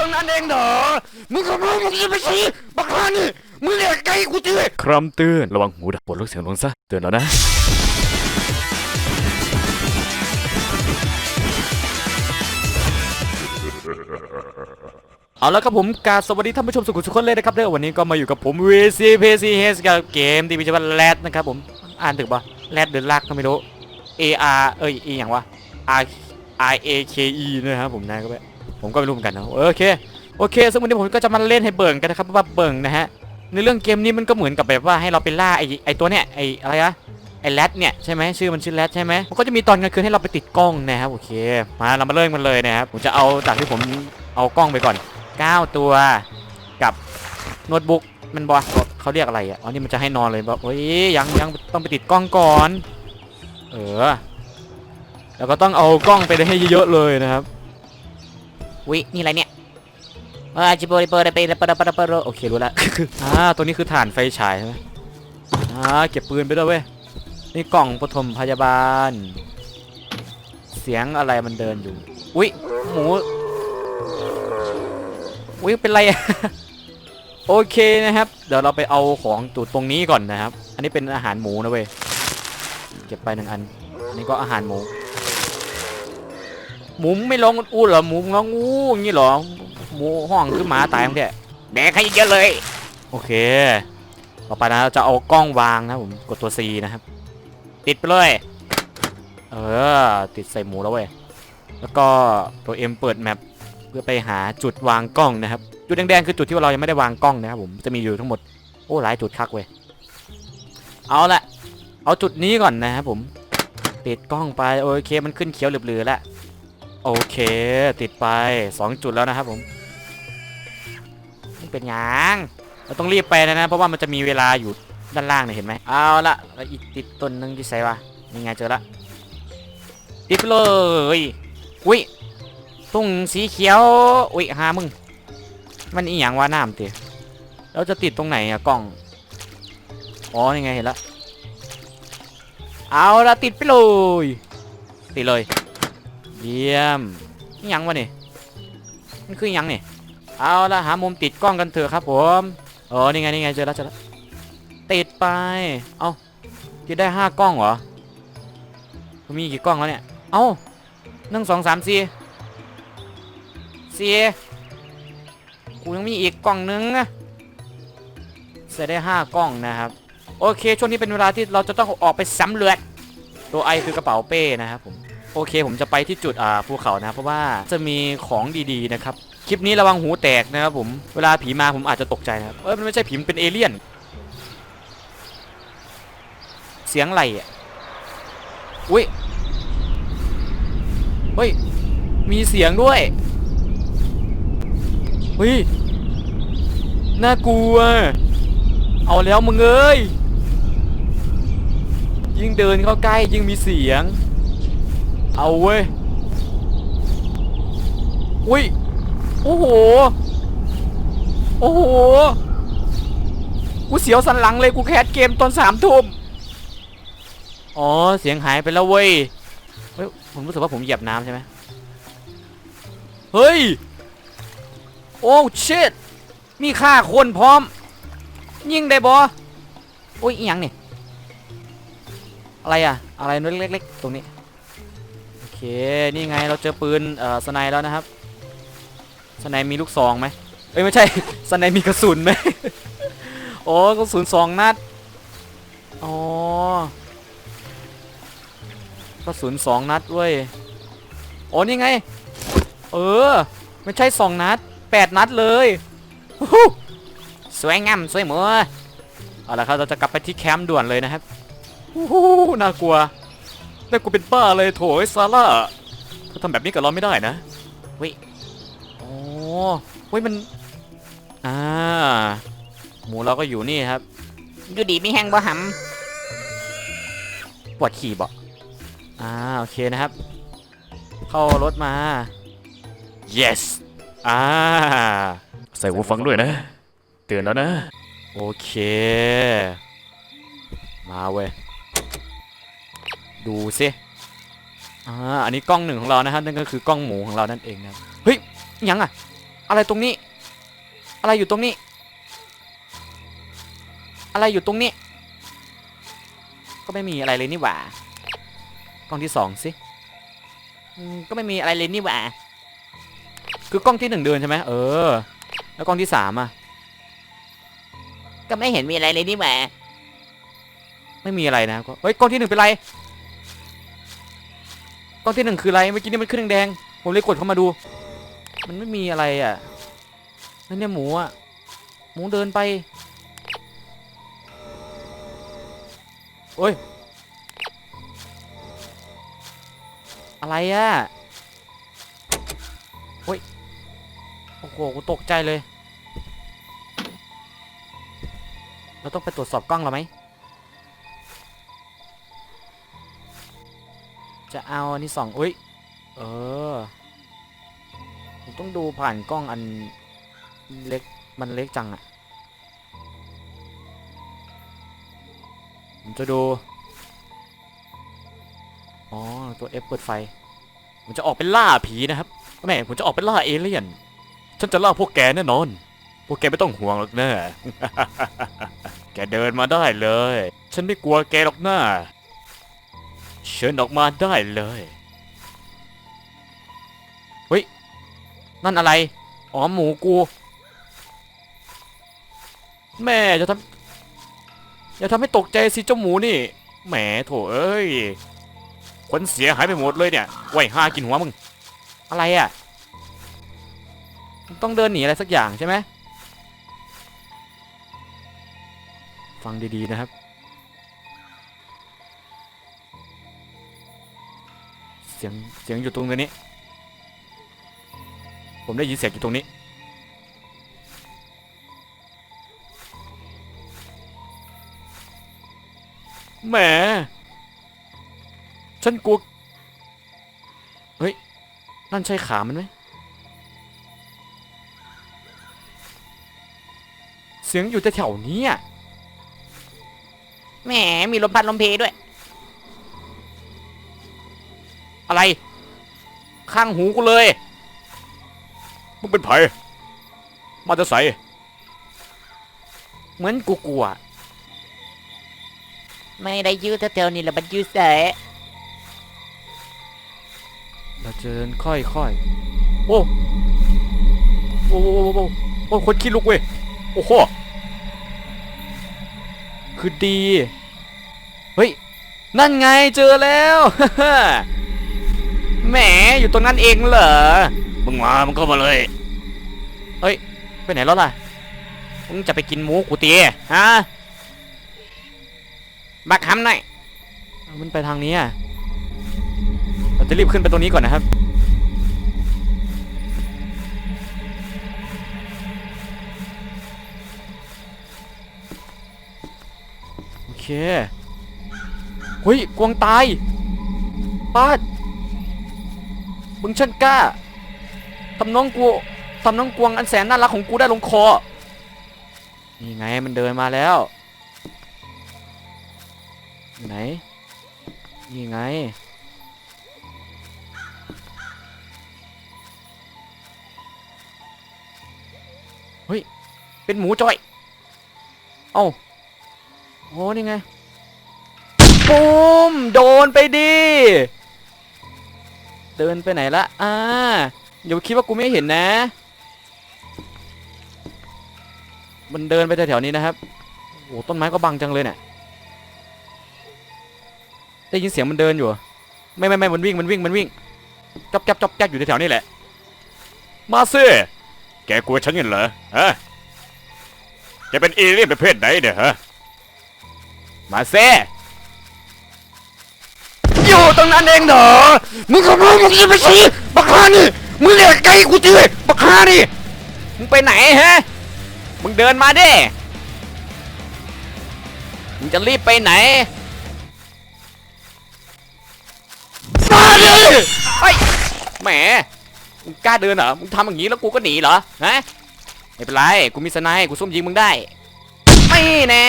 ตรงนั้นเองเหรอ มึงก็รู้มึงจะไปชี้บักฮานี่ มึงเรียกไกลกูจีครำเตือนระวังหูดับปลดล็อกเสียงลงซะ เตือนแล้วนะ เอาละครับผมกราบสวัสดีท่านผู้ชมสุขุมสุขคนเลยนะครับเด้อวันนี้ก็มาอยู่กับผม VCPCH กับเกมที่มีชื่อว่าแรดนะครับผม อ่านถึกปะแรดเดินลากก็ไม่รู้ A R เอ้ย E อย่างวะ R R A K E นะครับผมนะก็ไป ผมก็ไม่รู้เหมือนกันนะโอเคโอเคซึ่งวันนี้ผมก็จะมาเล่นให้เบิ่งกันนะครับเพราะว่าเบิ่งนะฮะในเรื่องเกมนี้มันก็เหมือนกับแบบว่าให้เราไปล่าไอไอตัวเนี้ยไออะไรนะไอแรดเนี่ยใช่ไหมชื่อมันชื่อแรดใช่ไหมมันก็จะมีตอนกลางคืนให้เราไปติดกล้องนะครับโอเคมาเรามาเริ่มกันเลยนะครับผมจะเอาจากที่ผมเอากล้องไปก่อน 9 ตัวกับโน้ตบุ๊กมันบอกเขาเรียกอะไรอะอ๋อนี่มันจะให้นอนเลยบอกเฮ้ยยังยังต้องไปติดกล้องก่อน เออแล้วก็ต้องเอากล้องไปให้เยอะๆเลยนะครับ วินี่อะไรเนี่ยเออจิโบริเปอร์เปร์เปอร์เปอร์เปอร์โอเครู้ละอ่าตัวนี้คือฐานไฟฉายใช่ไหมอ่าเก็บปืนไปด้วยเว้ยนี่กล่องปฐมพยาบาล เสียงอะไรมันเดินอยู่ อุ้ยหมูอุ้ยเป็นไรอะโอเคนะครับ เดี๋ยวเราไปเอาของตูดตรงนี้ก่อนนะครับ อันนี้เป็นอาหารหมูนะเว้ยเก็บไปหนึ่งอัน อันนี้ก็อาหารหมู หมูไม่ร้องอู้เหรอหมูร้องอู้อย่างนี้เหรอหมูห้องคือหมาตายมั้งแท้แดกให้เยอะเลย โอเค ต่อไปนะเราจะเอากล้องวางนะผมกดตัว C นะครับ ติดไปเลย เออ ติดใส่หมูแล้วเว้ยแล้วก็ตัว M เปิดแมปเพื่อไปหาจุดวางกล้องนะครับ จุดแดงๆคือจุดที่เรายังไม่ได้วางกล้องนะครับผมจะมีอยู่ทั้งหมดโอ้หลายจุดคักเว้ยเอาละเอาจุดนี้ก่อนนะครับผมติดกล้องไปโอเคมันขึ้นเขียวเหลือๆแล้ว โอเค ติดไป 2 จุดแล้วนะครับผมเป็นยังเราต้องรีบไปนะนะ เพราะว่ามันจะมีเวลาอยู่ด้านล่างเนี่ยเห็นไหมเอาละอีกติดต้นหนึงที่ใส่วะนี่ไงเจอละติดไปเลยอุ้ยตุ้งสีเขียวอุ้ยหามึง มันอีหยังวะน้ำเตะเราจะติดตรงไหนอะกล้องอ๋อนี่ไงเห็นละเอาละติดไปเลยติดเลย เยี่ยมนี่ยังวะนี่มันคือยังนี่เอาละหามุมติดกล้องกันเถอะครับผมเออนี่ไงนี่ไงเจอแล้วเจอแล้วติดไปเอาติดได้ห้ากล้องเหรอมีกี่กล้องแล้วเนี่ยเอาหนึ่งสองสามสี่สี่กูยังมีอีกกล้องนึงนะใส่ได้ห้ากล้องนะครับ โอเคช่วงนี้เป็นเวลาที่เราจะต้องออกไปสำรวจตัวไอคือกระเป๋าเป้นะครับผม โอเค ผมจะไปที่จุดอ่าภูเขานะ เพราะว่าจะมีของดีๆนะครับ คลิปนี้ระวังหูแตกนะครับผม เวลาผีมาผมอาจจะตกใจนะครับ เอ้ยมันไม่ใช่ผีมันเป็นเอเลี่ยน เสียงอะไรอะ อุ้ย เฮ้ย มีเสียงด้วย เฮ้ย น่ากลัว เอาแล้วมึงเอ้ย ยิ่งเดินเข้าใกล้ยิ่งมีเสียง เอาเว้ย อุ้ย โอ้โห โอ้โห กูเสียวสันหลังเลยกูแคสเกมตอนสามทุ่ม อ๋อ เสียงหายไปแล้วเว้ย เฮ้ย ผมรู้สึกว่าผมเหยียบน้ำใช่ไหม เฮ้ย โอ้ชิตมีฆ่าคนพร้อม ยิงได้บอโอ้ยอหยังเนี่ยอะไรอะอะไรนเล็ก ๆ ตรงนี้ เคนี่ไงเราเจอปืนเอ่อสไนแล้วนะครับสไนมีลูกซองไหมเอ้ยไม่ใช่สไนมีกระสุนไหมโอ้กระสุนสองนัดอ๋อกระสุนสองนัดเว้ยโอ้นี่ไง เออ ไม่ใช่สองนัดแปดนัดเลยฮู้ฮู้สวยงามสวยเหมือเอาละครับเราจะกลับไปที่แคมป์ด่วนเลยนะครับโอ้โหน่ากลัว น่ากลัวเป็นป้าเลยโถไอ้ซาร่าเธอทำแบบนี้กับเราไม่ได้นะเว้ยโอ้เว้ยมัน อ่า หมูเราก็อยู่นี่ครับอยู่ดีไม่แห้งบ่หปวดขี่บ่อ่าโอเคนะครับ เข้ารถมา yes อ่าใส่หูฟังด้วยนะเตือนแล้วนะ โอเค มาเว้ย ดูสิอ่าอันนี้กล้องหนึ่งของเรานะครับนั่นก็คือกล้องหมูของเรานั่นเองนะครับเฮ้ยอิหยังอะอะไรตรงนี้ อะไรอยู่ตรงนี้ อะไรอยู่ตรงนี้ ก็ไม่มีอะไรเลยนี่หว่ากล้องที่สองสิอืมก็ไม่มีอะไรเลยนี่หว่าคือกล้องที่หนึ่งเดินใช่ไหมเออ แล้วกล้องที่สามอะก็ไม่เห็นมีอะไรเลยนี่หว่าไม่มีอะไรนะก็เฮ้ยกล้องที่หนึ่งเป็นไรกล้ องที่หนึ่งคืออะไรเมื่อกี้นี่มันขึ้นแดงๆผมเลยกดเข้ามาดู มันไม่มีอะไรอะนั่นเนี่ยหมูอะหมูเดินไปโอ้ยอะไรอะโอ้ยโอ้โหกูตกใจเลย เราต้องไปตรวจสอบกล้องเราไหม จะเอาอันที่สองอุ้ย เออ ผมต้องดูผ่านกล้องอันเล็ก มันเล็กจังอะผมจะดู อ๋อ ตัว F เปิดไฟ ผมจะออกเป็นล่าผีนะครับแม่ผมจะออกเป็นล่าเอเลี่ยน ฉันจะล่าพวกแกแน่นอน พวกแกไม่ต้องห่วงหรอกนะ แกเดินมาได้เลย ฉันไม่กลัวแกหรอกนะ เชิญออกมาได้เลยเฮ้ยนั่นอะไร อ๋อหมูกู แม่จะทำอย่าทำให้ตกใจสิเจ้าหมูนี่ แหมโถเอ้ยคนเสียหายไปหมดเลยเนี่ยไว้ห้ากินหัวมึง อะไรอะ ต้องเดินหนีอะไรสักอย่างใช่ไหมฟังดีๆนะครับ สียงเสียงอยู่ตรงนี้ ผมได้ยินเสียงอยู่ตรงนี้ แหม ฉันกลัว เฮ้ย นั่นใช่ขามันไหม เสียงอยู่แต่แถวนี้อะแหม มีลมพัดลมเพด้วย อะไร ข้างหูกูเลย มึงเป็นไผมาจะใส่เหมือนกูกลัว ไม่ได้ยืดแถวๆนี่แหละมันยืดแสะเราจะเดินค่อยๆโอ้โอ้โอ้โอ้โอ้โอ้คนขี้ลุกเว้ย โอ้โห คือดี เฮ้ย นั่นไงเจอแล้ว แหมอยู่ตรงนั้นเองเหรอ มึงมา มึงเข้ามาเลย เฮ้ย ไปไหนแล้วล่ะ มึงจะไปกินหมูกูตีฮะ บักคำหน่อยมันไปทางนี้อะ เราจะรีบขึ้นไปตรงนี้ก่อนนะครับ โอเคเฮ้ยกวางตายป้าด มึงช่างกล้าทำน้องกูทำน้องกวงอันแสนน่ารักของกูได้ลงคอ นี่ไงมันเดินมาแล้ว ไหน นี่ไง เฮ้ย เป็นหมูจอย เอ้าโอ้นี่ไงปุ้มโดนไปดิ เดินไปไหนละอ่าเดี๋ยวคิดว่ากูไม่เห็นนะ มันเดินไปแถวๆนี้นะครับโอ้ต้นไม้ก็บังจังเลยเนี่ยได้ยินเสียงมันเดินอยู่ ไม่ไม่ไม่มันวิ่งมันวิ่งมันวิ่งจับจับจับจับอยู่แถวๆนี่แหละ มาสิแกกลัวฉันเหรอฮะจะเป็นเอเลี่ยนประเภทไหนเนี่ยฮะมาเซ่ อยู่ตรงนั้นเองเหรอ มึงขโมยมึงจะไปสิบักฮานี่ มึงเรียกไก่กูจีบักฮานี่ มึงไปไหนฮะ มึงเดินมาดิ มึงจะรีบไปไหน มาดิไอ้ยแหม มึงกล้าเดินเหรอ มึงทำอย่างนี้แล้วกูก็หนีเหรอ ฮะ ไม่เป็นไร กูมีสไนป์กูซุ่มยิงมึงได้ นี่แน่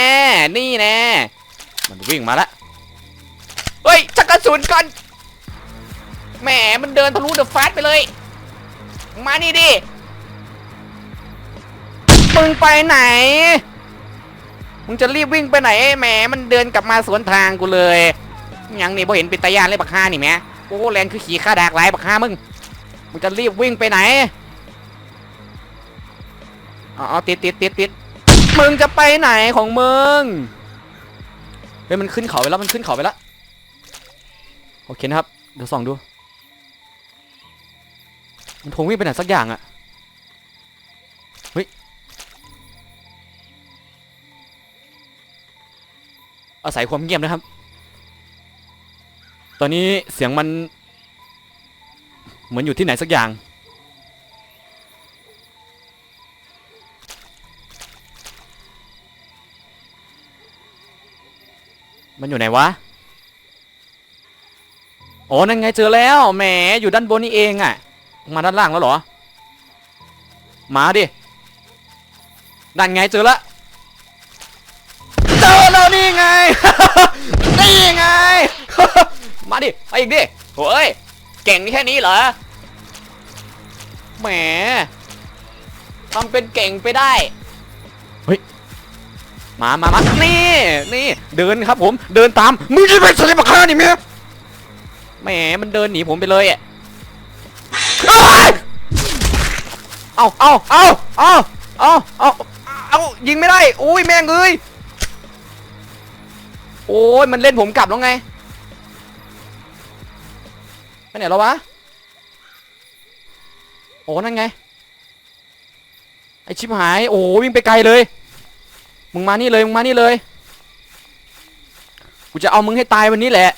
นี่แน่ มันวิ่งมาละ เฮ้ยชักกระสุนก่อนแหมมันเดินทะลุเดอะฟาสไปเลย มานี่ดิมึงไปไหนมึงจะรีบวิ่งไปไหนแหมมันเดินกลับมาสวนทางกูเลยยังนี่พอเห็นเป็นตายานเลยบักฮานี่แหมโอ้แลนคือขี่ข้าดากหลายบักฮามึงมึงจะรีบวิ่งไปไหนอ๋อติดติดติดติดมึงจะไปไหนของมึงเฮ้ยมันขึ้นเขาไปแล้วมันขึ้นเขาไปแล้ว อเคนะครับ เดี๋ยวส่องดู มันคงวิ่งไปไหนสักอย่างอะเฮ้ย อาศัยความเงียบนะครับ ตอนนี้เสียงมัน เหมือนอยู่ที่ไหนสักอย่าง มันอยู่ไหนวะ โอ้นั่นไงเจอแล้วแหมอยู่ด้านบนนี่เองอะมาด้านล่างแล้วเหรอ มาดินั่นไงเจอละเจอแล้วนี่ไง นี่ไง มาดิไปอีกดิโอ้ยเก่งแค่นี้เหรอแหมทำเป็นเก่งไปได้เฮ้ยมามามานี่ นี่ เดินครับผม เดินตาม มึงจะไปสลิปข้านี่เมีย แหมมันเดินหนีผมไปเลยอะเอ้ยเอาเอาเอาเอาเอาเอาเอายิงไม่ได้โอ้ยแม่งเอ้ยโอ้ยมันเล่นผมกลับแล้วไงไปไหนแล้ววะโอ้นั่นไงไอชิบหายโอ้วิ่งไปไกลเลยมึงมานี่เลยมึงมานี่เลยกูจะเอามึงให้ตายวันนี้แหละ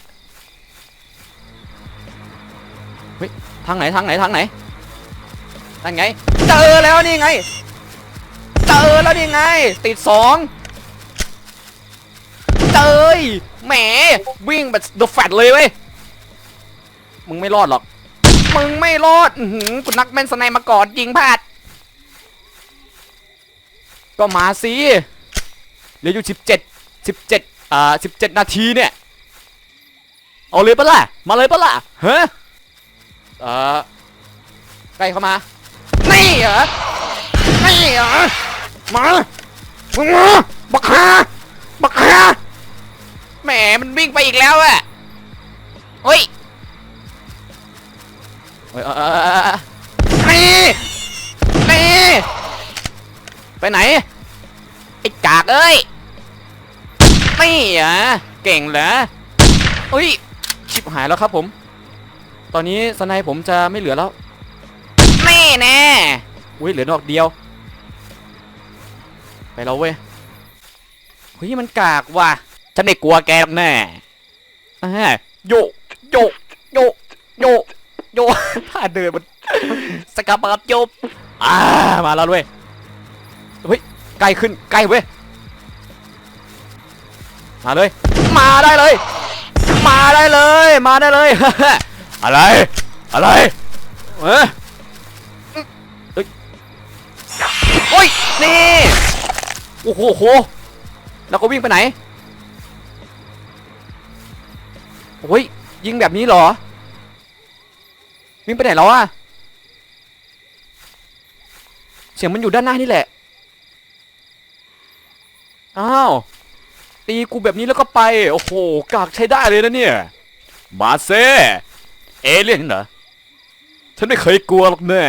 ทางไหนทางไหนทางไหนนั่นไง เจอแล้วนี่ไง เจอแล้วนี่ไง ติดสองเจยแหมวิ่งแบบเดอะแฟตเลยเว้ย มึงไม่รอดหรอก มึงไม่รอดอือหือกูนักแมนสไนมาก่อนยิงพลาด ก็มาสิเหลืออยู่สิบเจ็ดสิบเจ็ดอ่าสิบเจ็ดนาทีเนี่ย เอาเลยปะล่ะ มาเลยปะล่ะฮะ เอ่อใกล้เข้ามา นี่เหรอ นี่เหรอ มามึงมาบักฮาบักฮาแหมมันวิ่งไปอีกแล้วอะเฮ้ยเอ้ยเอ้ยเอ้ยเอ้ยเอ้ยนี่นี่ไปไหน ไอ้กากเอ้ยนี่เหรอะเก่งเหรอเฮ้ย ชิบหายแล้วครับผม ตอนนี้สไนผมจะไม่เหลือแล้วนี่แน่อุ้ยเหลือดอกเดียว ไปแล้วเว้ยเฮ้ยมันกากว่ะฉันไม่กลัวแกหรอกแน่อ่าโยโยโยโยโยถ้าเดินมันสกัดปะกับจบอ่ามาแล้วเว้ยเฮ้ยใกล้ขึ้นใกล้เว้ยมาเลย มาได้เลย มาได้เลย มาได้เลย อะไร อะไรเออเฮ้ยโอ้ย นี่ โอ้โหโห แล้วก็วิ่งไปไหน โอ้ย ยิงแบบนี้เหรอ วิ่งไปไหนแล้วอะเสียงมันอยู่ด้านหน้านี่แหละ อ้าว ตีกูแบบนี้แล้วก็ไป โอ้โห กากใช้ได้เลยนะเนี่ย มาเซ่ เอเลี่ยนเหรอ ฉันไม่เคยกลัวหรอกแน่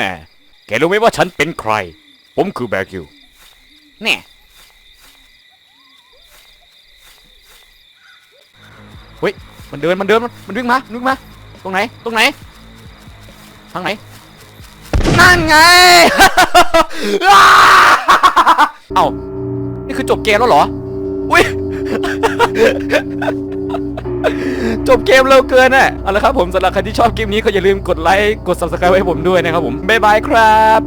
แกรู้ไหมว่าฉันเป็นใคร ผมคือแบกิวเนี่ยมันเดิน มันเดิน มันมันวิ่งมามันวิ่งมา ตรงไหน ตรงไหน ทางไหน นั่นไง เอ้า นี่คือจบเกมแล้วเหรอ อุ้ย จบเกมเร็วเกินน่ะเอาละครับผมสำหรับใครที่ชอบคลิปนี้ก็อย่าลืมกดไลค์กด subscribe ให้ผมด้วยนะครับผมบ๊ายบายครับ